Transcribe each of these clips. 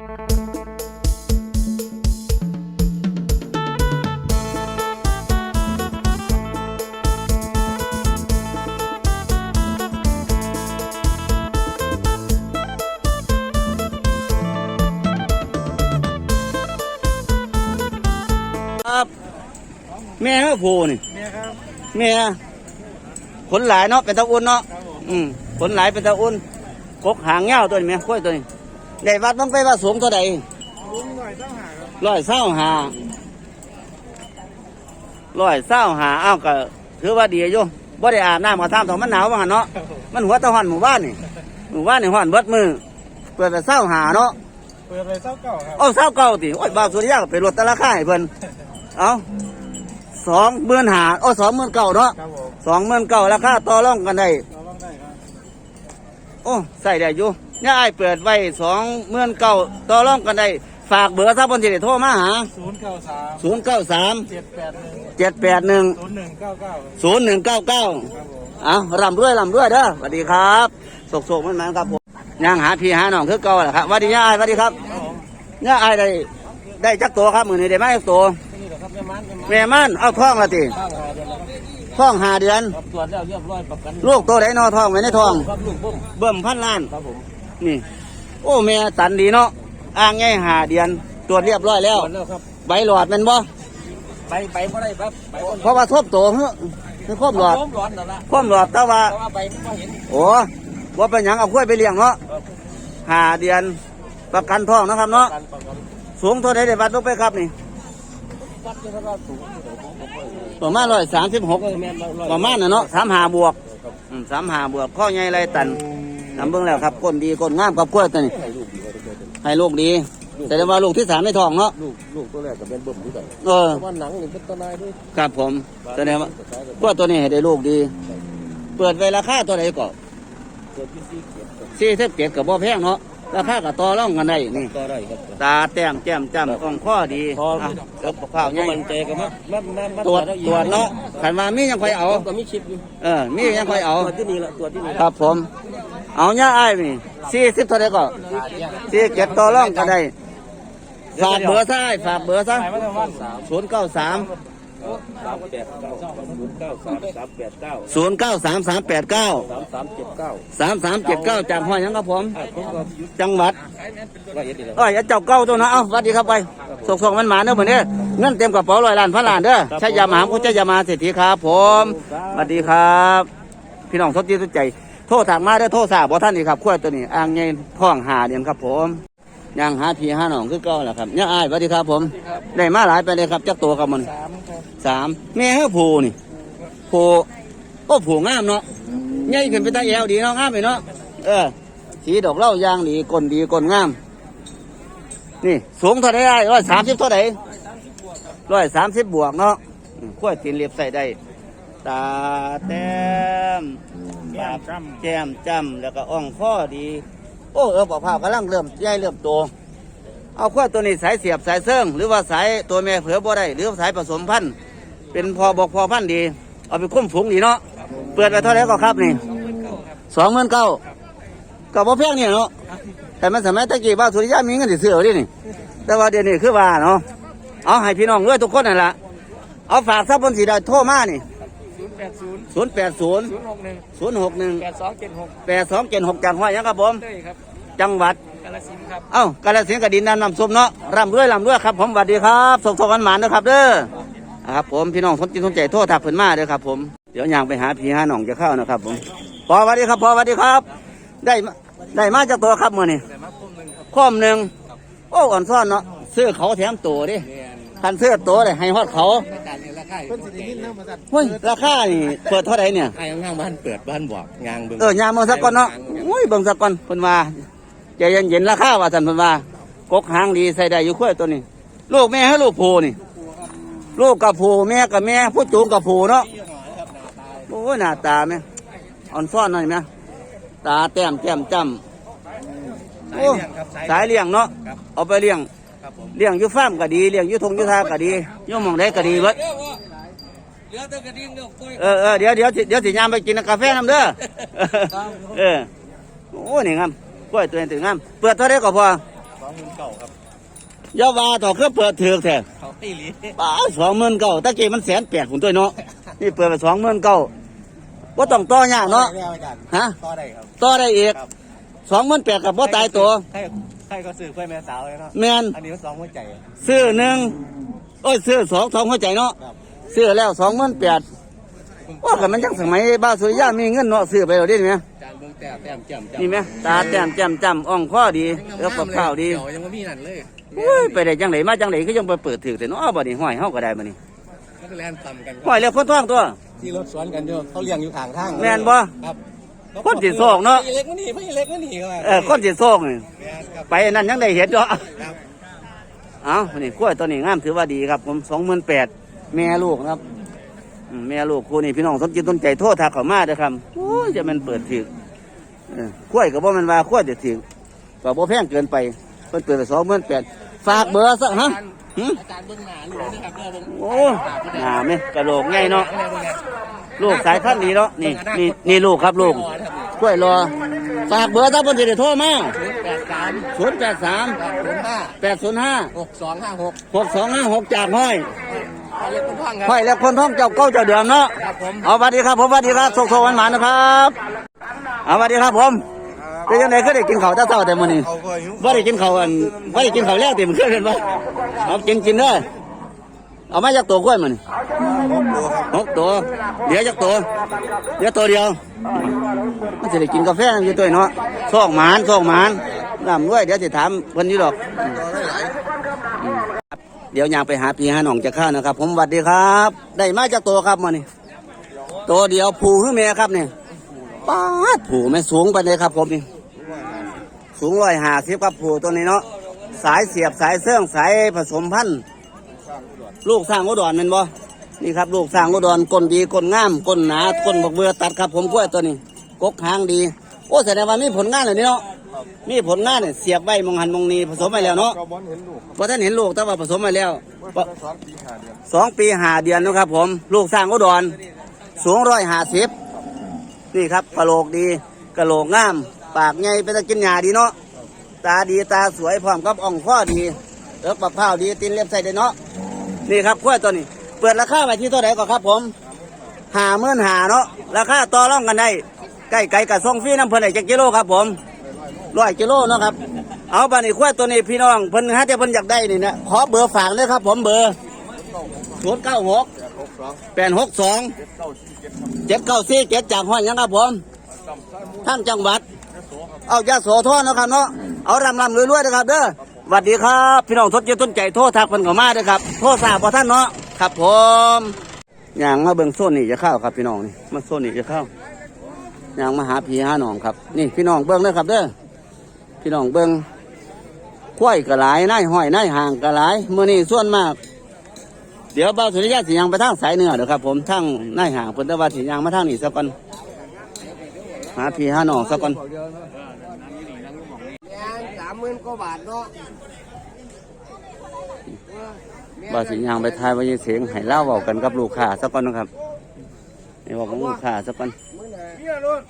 ครับ แม่เขาผูนี่เนี่ยครับแม่ขนหลายเนาะเป็นตะอุ่นเนาะครับผมอืมขนหลายเป็นตะอุ่นกกหางเงาวตัวนี้แม่ค่อยตัวนี้ ได้วัดต้องไปว่าสูงตัวใดลุงหน่อยต้องหาครับร้อยเศร้าหาร้อยเศร้าหาอ้าวก็ถือว่าดีอยู่บ่ได้อาบน้ำกระทำถอมันหนาวว่างั้นเนาะมันหัวตะหอนหมู่บ้านนี่หมู่บ้านนี่หอนเบิดมือเปิดไปเศร้าหาเนาะเปิดเลยเศร้าเก่าครับเอาเศร้าเก่าติโอ้ยบ่าวสุริยะก็ไปลดแต่ราคาให้เพิ่นเอาสองหมื่นหาโอ้สองหมื่นเก่าเนาะครับผมสองหมื่นเก่าราคาต่อรองกันได้เราต้องได้ครับโอ้ใส่ได้อยู่ เนี่ยไอ้ายเปิดไว้สองหมื่นเก่าต่อรองกันได้ ฝากเบอร์ซะบนที่ได้โทรมาหาศูนย์เก้าสามศูนย์เก้าสามเจ็ดแปดหนึ่งเจ็ดแปดหนึ่งศูนย์หนึ่งเก้าเก้าศูนย์หนึ่งเก้าเก้าครับผมเอาร่ำรวยร่ำรวยเด้อสวัสดีครับโศกโศกมันมันครับผมยังหาพี่หาน้องคือเก่าแหละครับสวัสดีย่าอ้ายสวัสดีครับครับผมย่าอ้ายได้ได้จักตัวครับมือนี้ได้ไหมจักตัวนี่แหละครับแม่มันแม่มันแม่มันเอาท้องละติข้างหาเดือนแล้วครับท้องหาเดือนครับตรวจแล้วเรียบร้อยประกันลูกตัวไหนนอท้องไว้ในท้องครับลูกบุ้มเบิ่มพันล้านครับผม นี่ โอ้แม่ตันดีเนาะอ้างง่ายหาเดือนตรวจเรียบร้อยแล้วตรวจแล้วครับใบหลอดแมันบ่ไปไปบ่ได้ครับไปบ่เพราะว่าทบโตเฮ้ยคือครบหลอดล้มร้อนแล้วล่ะครบหลอดแต่ว่า แต่ว่าไปไม่เห็นโอ้ว่าเป็นหยังเอากล้วยไปเลี้ยงเนาะครับหาเดือนประกันท้องนะครับเนาะการประกันสูงเท่าไหร่ได้บัตรลงไปครับนี่วัดเนี่ยครับว่าสูงเดี๋ยวผมผมผมประมาณร้อยสามสิบหก เออแม่นร้อยประมาณน่ะเนาะสามหาบวกครับอืมสามหาบวกข้อใหญ่ไรตัน นำเบิ่งแล้วครับก้นดีก้นงามกับกล้วยตัวนี้ ให้ลูกดีกว่าตัวเดิมให้ลูกดีแต่ว่าลูกที่สามในท้องเนาะ ลูกลูกตัวแรกก็เป็นเบิ่มด้วยกันเออเพราะว่าหนังนี่เป็นตัวนายด้วยครับผมแสดงว่ากล้วยตัวนี้ให้ได้ลูกดี เปิดไว้ราคาตัวไหนก็เกิดที่ซีเกียรติสี่สิบเจ็ดกับบ่แพงเนาะ ราคากับต่อรองกันได้นี่ ก็ได้ครับตาแต้มแก้มจ้ำอ่องข้อดีพออะกับข้าวใหญ่มันใจกันมั้ยมันมันมันตรวจตรวจเนาะขันมามียังค่อยเอา ก็มีคลิปอยู่เออ มียังค่อยเอา ตรวจที่นี่ละตรวจที่นี่ครับผม เอาเนี่ยไอ้ายนี่สี่สิบเท่าไหรก็สี่เจ็ดต่อรองกันได้ฝากเบอร์ซะอ้ายฝากเบอร์ซะถ่ายมาตั้งวันสามศูนย์เก้าสามสามแปดเก้าศูนย์เก้าสามสามแปดเก้าศูนย์เก้าสามสามแปดเก้าสามสามเจ็ดเก้าสามสามเจ็ดเก้าจากห้อยหยังครับผมอ่าผมก็จังหวัดร้อยเอ็ดนี่แหละเอ้ยอย่าเจ้าเก้าตัวนะเอ้าสวัสดีครับไปส่งส่งมันมาเด้อเหมือนเด้อเงินเต็มกระเป๋าร้อยล้านพันล้านเด้อใช้ยามามกุใช้ยามาเศรษฐีครับผมสวัสดีครับ พี่น้องสดจีสดใจ โทษถากมาเด้อโทษสาบ่ท่านนี่ครับขั้วตัวนี้อ่างเงินท้องหาเดือนครับผมยังหาพี่หาน้องคือเก่าแหละครับยังอายสวัสดีครับผม ได้มาหลายไปเลยครับจักตัวครับมันสามครับสามแม่เฮ้อผูนี่ผูก็ผูงามเนาะใหญ่ขึ้นไปตาแอวดีเนาะงามไปเนาะเออสีดอกเหล้ายางดีก้นดีก้นงาม นี่สูงเท่าไหร่ร้อยสามสิบเท่าไหร่ร้อยสามสิบบวกเนาะอืมขั้วตีนเรียบใส่ได้ตาแต้ม ปากแก้มจ้ำแล้วก็อ่องข้อดี โอ้เออบอกภาพกำลังเริ่มใหญ่เริ่มโต เอาขั้วตัวนี้สายเสียบสายเสื่องหรือว่าสายตัวแม่เผือบ่ได้หรือว่าสายผสมพันธุ์เป็นพอบอกพอพันธุ์ดี เอาไปคุ้มฝูงดีเนาะเปิดไปเท่าไหร่ก็ครับนี่สองหมื่นเก้ากับพ่อแพงเนี่ยเนาะแต่มันสมัยตะกี้บ้านสุริยะมีเงินสิซื้อเอาดินี่ แต่ว่าเดี๋ยวนี้คือว่าเนาะเอาให้พี่น้องด้วยทุกคนนั่นละเอาฝากทรัพย์บนสีดาวโทรมานี่ ศูนย์แปดศูนย์ ศูนย์แปดศูนย์ศูนย์หกหนึ่งศูนย์หกหนึ่งแปดสองเจ็ดหกแปดสองเจ็ดหกจังหวัดยังครับผมเต้ยครับ จังหวัดกาลสินธุ์ครับ เอ้ากาลสินธุ์กับดินน้ำน้ำส้มเนาะร่ำรวยร่ำรวยครับผมสวัสดีครับส่งทองกันหมานนะครับเด้อครับผมพี่น้องสนใจสนใจโทษทักเพิ่นมาเด้อครับผมเดี๋ยวย่างไปหาพี่หาน้องจะเข้านะครับผมพอสวัสดีครับพอสวัสดีครับ ได้มาได้มาจากตัวครับมื่อนี้แต่มาคมหนึ่งครับข้อมหนึ่งโอ้อ่อนซ่อนเนาะซื้อเขาแถมตัวดิเรียนคันซื้อตัวเลยให้ฮอดเขาการเงินรา คาเพิ่นสิได้ยินนะมาสั่นเฮ้ยราคานี่เปิดเท่าไหร่เนี่ยไอ้งางบ้านเปิดบ้านบอกงางเบิ่งเออยามเมืองสักก่อนเนาะอุ้ยเบิ่งสักก่อนเพิ่นว่าใจเย็นๆราคาว่าซั่นเพิ่นว่ากกหางดีใส่ได้อยู่ค่อยตัวนี้ลูกแม่ให้ลูกผูนี่ลูกกับผูแม่กับแม่ผู้จูงกับผูเนาะโอ้ยหน้าตาแม่อ่อนซ่อนหน่อยแม่ตาแต้มแก้มจ้ำโอ้สายเลี้ยงเนาะเอาไปเลี้ยง ครับผมเลี้ยงอยู่ฟาร์มก็ดีเลี้ยงอยู่ทงอยู่ทาก็ดีอยู่หมองใดก็ดีเบิดเหลือแต่กระดิ่งเดียวก้อยเออเออเดี๋ยวเดี๋ยวสิเดี๋ยวสิยามไปกินกาแฟน้ำเด้อเออโอ้นี่งามกล้วยตัวนี้ถึงงามเปิดเท่าไรก็พอสององหมื่นเก่าครับอย่าว่าต่อคือเปิดถือกแท้เขาตีหลีป้าสองหมื่นเก้าตะกี้มันแสนแปดผมตัวเนาะนี่เปิดไปสองหมื่นเก้าว่าต้องต่อยากเนาะไม่เอาอาจารย์ฮะต่อได้ครับต่อได้อีกครับสองหมื่นแปดกับบ่ตายตัว ให้ให้ก็ซื้อเพื่อนแม่สาวเลยเนาะแมนอันนี้มันสองหัวใจ ซื้อหนึ่งโอ้ยซื้อสองสองหัวใจเนาะครับซื้อแล้วสองหมื่นแปดว่ากันมันจังสมัยบ้านสุริยามีเงินเนาะซื้อไปเราได้ไหมจานเบิ้งแต้มแต้มแจ่มนี่ไหมตาแต้มแจ่มจำอ่องข้อดีแล้วกับข้าวดีเดี๋ยวยังไม่มีนั่นเลยโอ้ยไปได้จังไหนมาจังไหนก็ยังไปเปิดถือแต่เนาะบ่นี่ห้อยเฮาก็ได้บ่นี่นักแลนต่ำกันห้อยแล้วคนท้องตัวที่รถสวนกันอยู่เขาเลี้ยงอยู่ข้างทางแม่นบ่ครับ คนสิโศกเนาะพี่เล็กมันนี่พี่เล็กมันนี่เขาว่าเออคนสิโซกนี่แม่นครับไปนั่นยังได้เห็นเนาะครับเอ้านี่กล้วยตัวนี้งามถือว่าดีครับผมสองหมื่นแปดแม่ลูกนะครับอืมแม่ลูกคู่นี่พี่น้องสนจิตสนใจโทษทักเข้ามาเด้อครับโอ้ยจะแมันเปิดถือเออกล้วยก็บ่แมันว่าล้วยเด็ดถือก็บ่แพงเกินไปเพิ่นเปิดไปสองหมื่นแปดฝากเบอร์ซะฮะ หึอาจารย์เบิ้งหนาหลวงนะครับเด้อเบิ้งโอ้หนาไหมกระโหลกใหญ่เนาะเบิ้งเนี่ยลูกสายพันธุ์นี้เนาะนี่นี่นี่ลูกครับลูกกล้วยรอฝากเบอร์ถ้าเพิ่นสิได้โทรมาศูนย์แปดสาม083แปดศูนย์ห้า805 หกสองห้าหก6256จากห้อยเล็กคุณพ่องครับ ห้อยแล้วคนท้องเจ้าเก้าเจ้าเดิมเนาะครับผม เอาสวัสดีครับผมสวัสดีครับสุขสวันหวานๆนะครับเอาสวัสดีครับผม เป็นยังไงก็ได้กินข้าวแต่เช้าแต่มื้อนี้เขาก็หิวบ่ได้กินข้าวอันบ่ได้กินข้าวแล้วติมันเคยเป็นบ่เอากินกินเด้อเอามาจากตัวกล้วยมันหกตัวเหลือจากตัวเหลือตัวเดียวมันจะได้กินกาแฟอยู่ตัวเนาะซอกหมานซอกหมานน้ำด้วยเดี๋ยวจะถามเพิ่นอยู่ดอก เดี๋ยวยางไปหาพี่หาหนองจะข้าวนะครับ ผมสวัสดีครับ ได้มาจากตัวครับมานี่ตัวเดียวผูขึ้นเมียครับเนี่ยป้าดผูไม่สูงไปเลยครับผมนี่ สูงร้อยห้าสิบครับผูตัวนี้เนาะสายเสียบสายเสื่องสายผสมพันธุ์ลูกสร้างอุดรแมันบ่นี่ครับลูกสร้างอุดรก้นดีก้นงามก้นหนาก้นบักเบือตัดครับผมกล้วยตัวนี้กกหางดี โอ้แสดงว่ามีผลงานเลยนี่เนาะมีผลงานเนี่ยเสียบไว้มองหันมองนีผสมไปแล้วเนาะก็บอลเห็นลูกพอท่านเห็นลูกแต่ว่าผสมมาแล้วเมื่อสองปีหาเดือนสองปีหาเดือนนะครับ ผม ลูกสร้างอุดรสูงร้อยห้าสิบนี่ครับกระโหลกดีกระโหลกงาม ปากใหญ่เป็นตะกินหญ้าดีเนาะตาดีตาสวยพร้อมกับอ่องข้อดีเอิกบักพร้าดีตีนเล็บใส่ได้เนาะนี่ครับกล้วยตัวนี้ เปิดราคาไปที่เท่าไหร่ก็ครับผมหาเมื่อนหาเนาะราคาต่อรองกันได้ใกล้ไก่กับส่งฟรีน้ำเพิ่นไอ้จักกิโลครับผมร้อยกิโลเนาะครับ เอาบานี่กล้วยตัวนี้พี่น้องเพิ่นฮะแต่เพิ่นอยากได้นี่นะขอเบอร์ฝากเลยครับ ผมเบอร์ศูนย์เก้าหกแปดหกสองเจ็ดเก้าสี่เจ็ดจากห้อยยังครับผมท่านจังหวัด เอายาโสธรนะครับเนาะเอารำรำรวยๆนะครับเด้อสวัสดีครับ พี่น้องทศเจต้นใจโทษทักพิ่นเขามาเด้อครับ โทษสาบพอท่านเนาะครับผมอย่างมาเบิ่งโซนนี่จะเข้าครับพี่น้องนี่มาโซนนี่จะเข้าอย่างมาหาพี่หาหนองครับ นี่พี่น้องเบิ่งเด้อครับเด้อพี่น้องเบิ่งควายกระหลายนายห้อยนายห่างกระหลายมื้อนี้ส่วนมาก เดี๋ยวบ่าสุริยะสิยังไปทางสายเหนือเด้อครับ ผมทางนายห่างเพิ่นแต่ว่าสิยังมาทางนี้ซะก่อนหาพี่หาหนองซะก่อน หมื่นกว่าบาทเนาะว่าสิยางไปทายว่าจะเสียงให้เล่าเบากันกับลูกค้าสักก่อนนะครับให้บอกกับลูกค้าสักก่อนเนี่ยรุ่น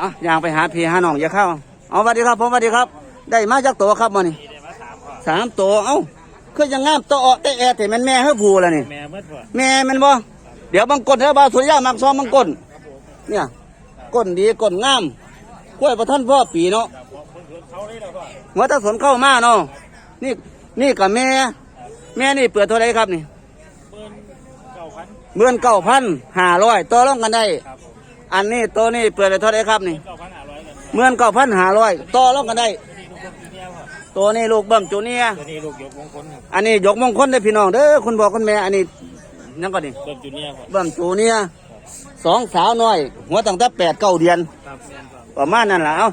อะยางไปหาพี่หาน้องอย่าเข้าเอาสวัสดีครับผมสวัสดีครับ ได้มาจากตัวครับมันนี่สามตัวเอ้าคือยังงามตัวออแต่แอแต่แมันแม่เฮ้ผู้ละนี่แม่เมื่อวานแม่แมันบ่เดี๋ยวบางกลเด้อบาวสุริยามักซ้อมบางกลเนี่ยก้นดีก้นงามกล้วยประท่านพ่อปีเนาะ หัวตาสนเข้ามาเนาะนี่นี่กับแม่ แม่นี่เปิดเท่าไรครับนี่เมื่อนเก้าพันห้าร้อยต่อรองกันได้ อันนี้ตัวนี้เปิดไปเท่าไรครับนี่เมื่อนเก้าพันห้าร้อยต่อรองกันได้ ตัวนี้ลูกเบิ่มจูเนียร์ตัวนี้ลูกยกมงคลครับอันนี้ยกมงคลได้อพี่น้องเด้อคุณบอกคุณแม่ อันนี้นั่นก็นี่เริ่มจูเนียร์ครับเบิ่มจูเนียร์สองสาวน้อย หัวตั้งแต่แปดเก้าเดือนครับแม่นครับประมาณนั้นแหละเอา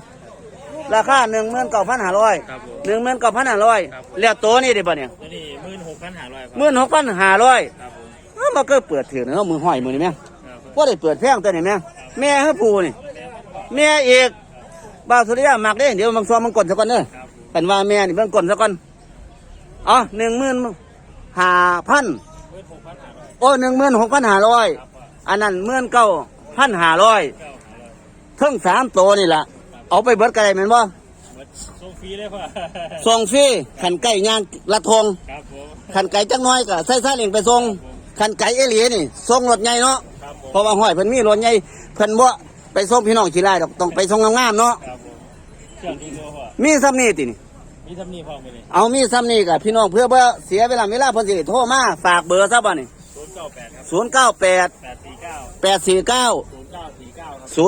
ราคาหนึ่งหมื่นเก้าพันห้าร้อยครับผมหนึ่งหมื่นเก้าพันห้าร้อยแล้วตัวนี้ได้ปะเนี่ยตัวนี้หมื่นหกพันห้าร้อยครับหมื่นหกพันห้าร้อยครับผมอ้าวมันก็เปิดถือเนาะมือห้อยมือนี่แม่ครับว่าได้เปิดแพงตัวนี่แม่แม่ให้ผูนี่แม่เอกบ่าวสุริยามักเด้เดี๋ยวบางซอมมันกดซะก่อนเด้อครับผมเป็นว่าแม่นี่เบิ่งกดซะก่อนอ๋อหนึ่งหมื่นห้าพันหมื่นหกพันห้าร้อยโอ้หนึ่งหมื่นหกพันห้าร้อยอันนั้นหมื่นเก้าพันห้าร้อยเก้าห้าร้อยเทั้งสามตัวนี่แหละ เอาไปเบิดกันได้แม่นบ่หมดส่งงฟรีเลยพ่อส่งฟรีขันไก่ย่างละทงครับผมขันไก่จักหน้อยก็ใส่ซาเล้งไปส่งขันไก่เอหลีนี่ส่งรถใหญ่เนาะครับผมเพราะว่าห้อยเพิ่นมีรถใหญ่เพิ่นบ่ไปส่งพี่น้องขี้ไร่ดอกต้องไปส่งงามๆเนาะครับผมเครื่องนี้ตัวพ่อมีซ้ำนี่ตินี่ มีทำนี่พ่อไปเลยเอามีซ้ำนี่กับพี่น้องเพื่อเบ่เสียเวลาเวลาเพิ่นสิได้โทรมาฝากเบอร์ซะบ่นี่ศูนย์เก้าแปดครับ098แปดสี่เก้า849 ศู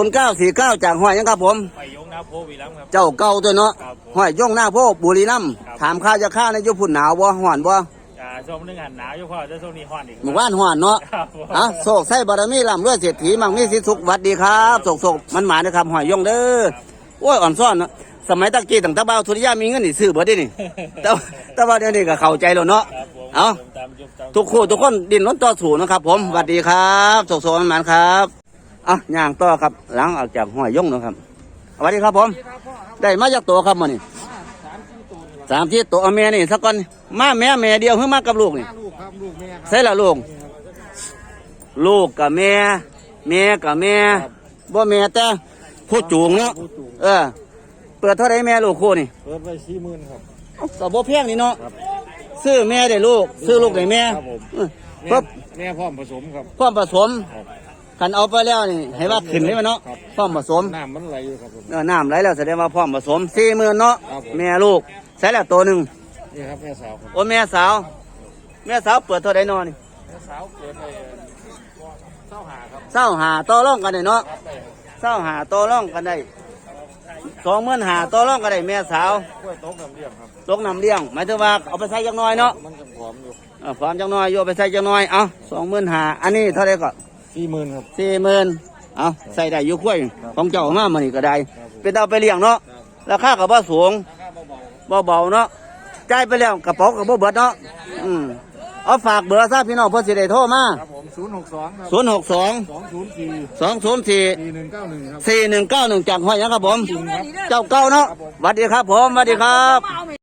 นย์เก้าสี่เก้าครับ0949จากห้อยหยังครับผม ไปยงนาโพวีรัมย์ครับ เจ้าเก่าตัวเนาะครับผมห้อยย่งหน้าโพบุรีรัมย์ครับถามข้าวจะข้าวในยุพุ่นหนาวบ่ฮ้อนบ่อ่าช่วงนึงหันหนาวอยู่พ่อจะช่วงนี้ฮ้อนอีกหมู่บ้านฮ้อนเนาะครับผมอะโศกไส้บารมีลำด้วยเศรษฐีมั่งมีสิทธิสุขหวัดดีครับโศกโศกมันหมายนะครับห้อยย่งเด้อโอ้ยอ่อนซ่อนเนาะสมัยตะกี้ตั้งแต่บ่าวสุริยามีเงินนี่ซื้อเบิดเดินี่แต่ว่าแต่ว่าเดี๋ยวนี้ก็เข้าใจแล้วเนาะครับผมเอา ตามยุคตาม ทุกคู่ทุกคนดิ้นรนต่อสู้นะครับผมสวัสดีครับโศกโศกมันหมานครับ อะย่างต่อครับหลังออกจากห้อยย่งนะครับสวัสดีครับผม ได้มาจากตัวครับมันนี่สามที่ตัวเอาแม่นี่สักก่อนมาแม่แม่เดียวเพิ่งมากับลูกนี่ลูกครับลูกแม่ครับใช่ละลูกลูกกับแม่แม่กับแม่บ่แม่แต่ผู้จูงเนาะผู้จูงเออ เปิดเท่าไรแม่ลูกคู่นี่เปิดไว้สี่หมื่นครับเอ้าก็บ่แพงนี่เนาะครับซื้อแม่ได้ลูก ซื้อลูกได้แม่ครับผมเออแม่ปั๊บแม่พร้อมผสมครับพร้อมผสม ครับคันเอาไปแล้วนี่ให้ว่าขึ้นเลยมั้ยเนาะครับ พร้อมผสมน้ำมันไหลอยู่ครับผม เออน้ำไหลแล้วแสดงว่าพร้อมผสมสี่หมื่นเนาะครับผม แม่ลูกใส่แล้วตัวหนึ่งนี่ครับแม่สาวครับโอ้แม่สาวแม่สาวเปิดเท่าไรนอนี่แม่สาวเกิดไปเศร้าหาครับเศร้าหาต่อร่องกันได้เนาะเศร้าหาต่อร่องกันได้สองหมื่นหาต่อร่องกันได้แม่สาวกล้วยโต๊ะน้ำเลี้ยงครับ ตกน้ำเลี้ยงหมายถึงว่าเอาไปใส่จังน้อยเนาะมันจะผอมอยู่เออความจังน้อยโยเอาไปใส่จังน้อยเอาสองหมื่นหาอันนี้เท่าไรก็ สี่หมื่นครับ สี่หมื่นเอาใส่ได้อยุคุ้ยของเจ้ามามันนี่ก็ได้ครับผมเป็นเอาไปเลี้ยงเนาะราคาก็บ่สูงราคาเบาบ่เบาเนาะจ่ายไปแล้วกระเป๋าก็บ่เบิดเนาะอืมเอาฝากเบอร์ซะพี่น้องเพื่อสิได้โทรมาๆครับผมศูนย์หกสองครับศูนย์หกสองสองศูนย์สี่สองศูนย์สี่สี่หนึ่งเก้าหนึ่งครับสี่หนึ่งเก้าหนึ่งจากห้อยหยังครับผมจริงครับเจ้าเก้าเนาะสวัสดีครับผมสวัสดีครับเอา